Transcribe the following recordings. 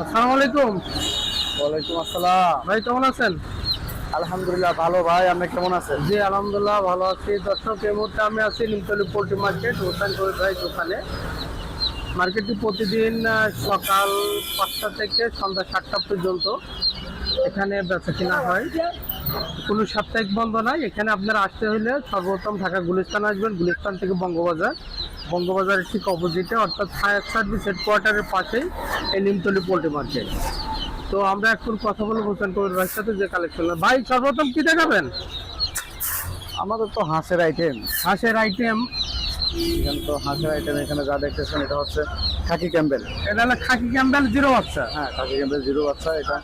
আসসালামু আলাইকুম। ওয়ালাইকুম আসসালাম। ভাই কেমন আছেন? আলহামদুলিল্লাহ ভালো ভাই আপনি কেমন আছেন? জি আলহামদুলিল্লাহ ভালো আছি। দর্শক এই মুহূর্তে আমি আছি নিমতলি পোল্ট্রি মার্কেট হোসেন ভাই দোকানে। মার্কেটটি প্রতিদিন সকাল পাঁচটা থেকে সন্ধ্যা সাতটা পর্যন্ত এখানে বেচা কিনা হয়। কোনো সাপ্তাহিক বন্ধ নাই। এখানে আপনারা আসতে হলে সর্বপ্রথম ঢাকা গুলিস্তান আসবেন গুলিস্তান থেকে বঙ্গবাজার। বঙ্গবাজারের ঠিক অপোজিটে অর্থাৎ ফায়ার সার্ভিস হেডকোয়ার্টারের পাশেই এই নিমতলি পোল্ট্রি মার্কেট তো আমরা এখন কথা বলব হোসেন কবির ভাইয়ের সাথে যে কালেকশন ভাই সর্বপ্রথম কি দেখাবেন? আমাদের তো হাঁসের আইটেম হাঁসের আইটেম এখানে তো হাঁসের আইটেম এখানে যা দেখতেছেন এটা হচ্ছে খাকি ক্যাম্বেল। এটা হলো খাকি ক্যাম্বেল জিরো বাচ্চা। হ্যাঁ খাকি ক্যাম্বেল জিরো বাচ্চা এটা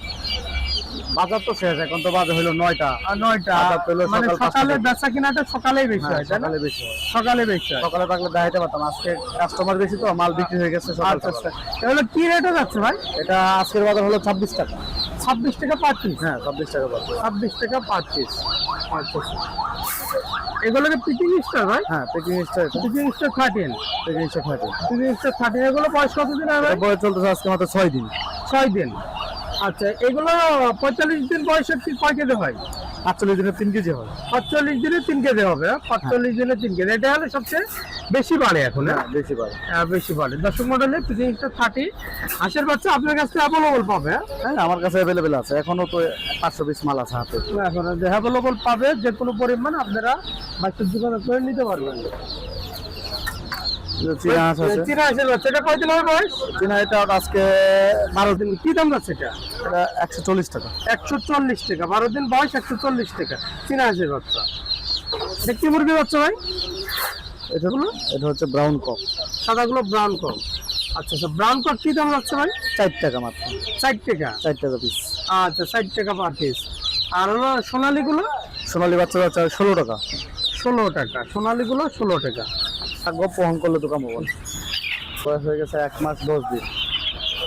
বাজার তো শেষ এখন তো বাজে হলো নয়টা। আর নয়টা মানে সকালে বেচা কিনাটা সকালেই বেশি হ্যাঁ, হয় সকালে বেশি হয়। সকালে বেশি হয়। সকালে থাকলে দেখাইতে পারতাম আজকে কাস্টমার বেশি তো মাল বিক্রি হয়ে গেছে সকাল আচ্ছা আচ্ছা। এগুলো কি রেটে যাচ্ছে ভাই? এটা আজকের বাজার হলো ছাব্বিশ টাকা। ছাব্বিশ টাকা পার পিস হ্যাঁ ছাব্বিশ টাকা বাজার ছাব্বিশ টাকা পার পিস আচ্ছা আচ্ছা। এগুলোকে পিকিং স্টার ভাই? হ্যাঁ Peking star Peking star thirteen Peking star থাকে পিকিং স্টার থার্টিন এগুলো বয়স কতদিন হবে এটা বয়স চলতেছে আজকে মাত্র ছয় দিন। ছয় দিন। আচ্ছা এগুলো পঁয়তাল্লিশ দিন বয়সের ঠিক কয় কেজি হয়? আটচল্লিশ দিনে তিন কেজি হয়। পাঁচচল্লিশ দিনে তিন কেজি হবে পাঁচচল্লিশ দিনে তিন কেজি। এটা হলে সবচেয়ে বেশি বাড়ে এখন হ্যাঁ? হ্যাঁ বেশি পারে হ্যাঁ, বেশি বাড়ে। দর্শক মডেলে পিকিংটা থার্টি হাঁসের বাচ্চা আপনার কাছে অ্যাভেলেবল পাবে হ্যাঁ? হ্যাঁ আমার কাছে অ্যাভেলেবেল আছে। এখনও তো পাঁচশো পিস মাল আছে হাতে। এখন অ্যাভেলেবল পাবে যে কোনো পরিমাণ আপনারা বাচ্চার দোকানে করে নিতে পারবেন। চীনা হাঁস আছে। চীনা হাঁসের বাচ্চা এটা কয়দিন হবে বয়স? চীনা এটা আজকে বারো দিন। কি দাম যাচ্ছে এটা? এটা একশো চল্লিশ টাকা। একশো চল্লিশ টাকা বারো দিন বয়স একশো চল্লিশ টাকা। চীনা হাঁসের বাচ্চা। এটা কি মুরগি বাচ্চা ভাই? এটা হলো এটা হচ্ছে ব্রাউন কক সাদাগুলো ব্রাউন আচ্ছা আচ্ছা ব্রাউন কি দাম যাচ্ছে ভাই? চার টাকা মাত্র। ষাট টাকা? চার টাকা পিস আচ্ছা টাকা পার পিস আর হলো সোনালিগুলো? সোনালী বাচ্চা বাচ্চা ষোলো টাকা। ষোলো টাকা সোনালিগুলো ষোলো টাকা। গপ্প হং করলে তো কামো বল। বয়স হয়ে গেছে এক মাস দশ দিন।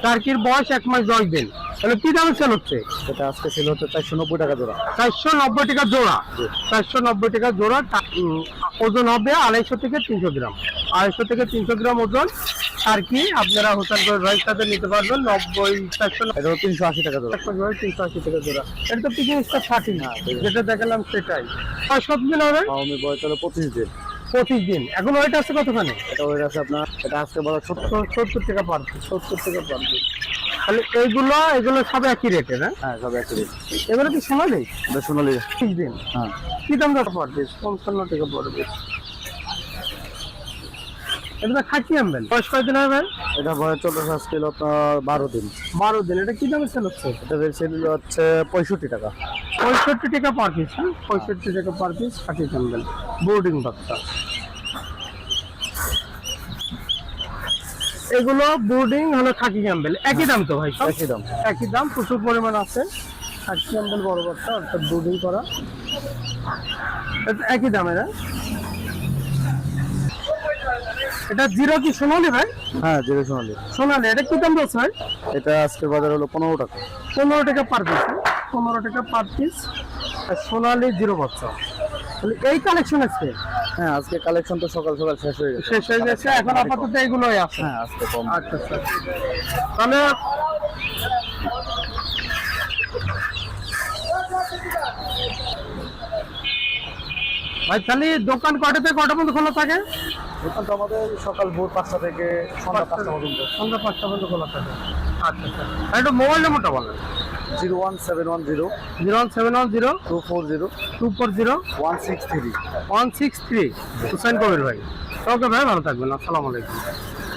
টার্কির বয়স এক মাস দশ দিন। তাহলে কি দামে সেল হচ্ছে? এটা আজকে ছিল হচ্ছে চারশো নব্বই টাকা জোড়া। চারশো নব্বই টাকা জোড়া। চারশো নব্বই টাকা জোড়া ওজন হবে আড়াইশো থেকে তিনশো গ্রাম। আড়াইশো থেকে তিনশো গ্রাম ওজন। আর কি আপনারা হোসেন করে ভাইয়ের সাথে নিতে পারবেন। নব্বই চারশো এটা তিনশো আশি টাকা জোড়া। তিনশো আশি টাকা জোড়া। এটা তো পিকিং স্টার থার্টি। না হ্যাঁ। যেটা দেখালাম সেটাই। আর সব দিন হবে আমি বয়স হলো পঁচিশ দিন। পঁচিশ দিন। এখন ওইটা আছে কতখানে? এটা হয়ে গেছে আপনার এটা আজকে বড় সত্তর সত্তর টাকা পার সত্তর টাকা পার তাহলে এইগুলো এগুলো সব একই রেটে না? হ্যাঁ সব একই রেট এগুলো কি সোনালি? এটা সোনালি। ত্রিশ দিন। হ্যাঁ। কি দাম দাম পার পিস পঞ্চান্ন টাকা পার পিস এটা খাকি আনবেন বয়স কয়দিন হবে? এটা বয়স চলতেছে আজকে আপনার বারো দিন। বারো দিন। এটা কি দামে সেল হচ্ছে? এটা ছিল হচ্ছে পঁয়ষট্টি টাকা। পঁয়ষট্টি টাকা পার পিস হ্যাঁ? পঁয়ষট্টি টাকা পার পিস খাকি আনবেন বোর্ডিং বাচ্চা এগুলো বোর্ডিং হলো খাকি ক্যাম্বেল একই দাম তো ভাই একই দাম। একই দাম প্রচুর পরিমাণ আছে। খাকি ক্যাম্বেল বড় বাচ্চা অর্থাৎ বোর্ডিং করা। এটা একই দামের হ্যাঁ? এটা জিরো কি সোনালি ভাই? হ্যাঁ জিরো সোনালি। সোনালি এটা কি দাম বলছে ভাই? এটা আজকের বাজার হলো পনেরো টাকা। পনেরো টাকা পার পিস পনেরো টাকা পার পিস সোনালি জিরো বাচ্চা এই কালেকশন আছে? হ্যাঁ আজকে কালেকশন তো সকাল সকাল শেষ হয়ে গেছে। শেষ হয়ে গেছে এখন আপাতত এগুলোই আছে। হ্যাঁ আজকে কম। আচ্ছা আচ্ছা। তাহলে ভাই তাহলে দোকান কটা থেকে কটা পর্যন্ত খোলা থাকে? দোকান তো আমাদের সকাল ভোর পাঁচটা থেকে সন্ধ্যা পাঁচটা পর্যন্ত। সন্ধ্যা পাঁচটা পর্যন্ত খোলা থাকে। আচ্ছা আচ্ছা। একটু মোবাইল নম্বরটা বলেন। zero one seven one zero zero one seven one zero two four zero two four zero one six three one six three Hussain Kabir ভাই ওকে ভাই ভালো থাকবেন আসসালামু আলাইকুম